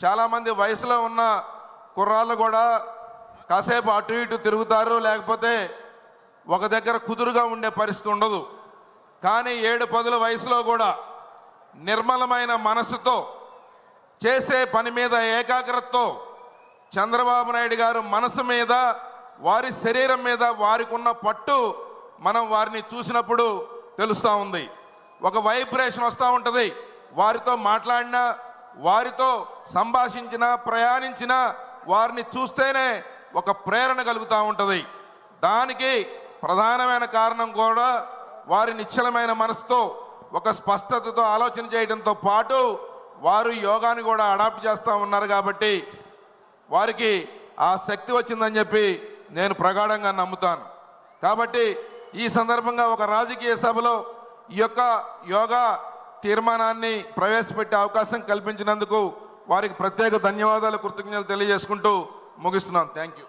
చాలామంది వయసులో ఉన్న కుర్రాళ్ళు కూడా కాసేపు అటు ఇటు తిరుగుతారు లేకపోతే ఒక దగ్గర కుదురుగా ఉండే పరిస్థితి ఉండదు. కానీ ఏడు పదుల వయసులో కూడా నిర్మలమైన మనసుతో చేసే పని మీద ఏకాగ్రతతో చంద్రబాబు నాయుడు గారు మనసు మీద వారి శరీరం మీద వారికి ఉన్న పట్టు మనం వారిని చూసినప్పుడు తెలుస్తూ ఉంది. ఒక వైబ్రేషన్ వస్తూ ఉంటుంది. వారితో మాట్లాడినా వారితో సంభాషించిన ప్రయాణించిన వారిని చూస్తేనే ఒక ప్రేరణ కలుగుతూ ఉంటుంది. దానికి ప్రధానమైన కారణం కూడా వారి నిశ్చలమైన మనసుతో ఒక స్పష్టతతో ఆలోచన చేయడంతో పాటు వారు యోగాని కూడా అడాప్ట్ చేస్తూ ఉన్నారు కాబట్టి వారికి ఆ శక్తి వచ్చిందని చెప్పి నేను ప్రగాఢంగా నమ్ముతాను. కాబట్టి ఈ సందర్భంగా ఒక రాజకీయ సభలో ఈ యొక్క యోగా తీర్మానాన్ని ప్రవేశపెట్టే అవకాశం కల్పించినందుకు వారికి ప్రత్యేక ధన్యవాదాలు కృతజ్ఞతలు తెలియజేసుకుంటూ ముగిస్తున్నాను. Thank you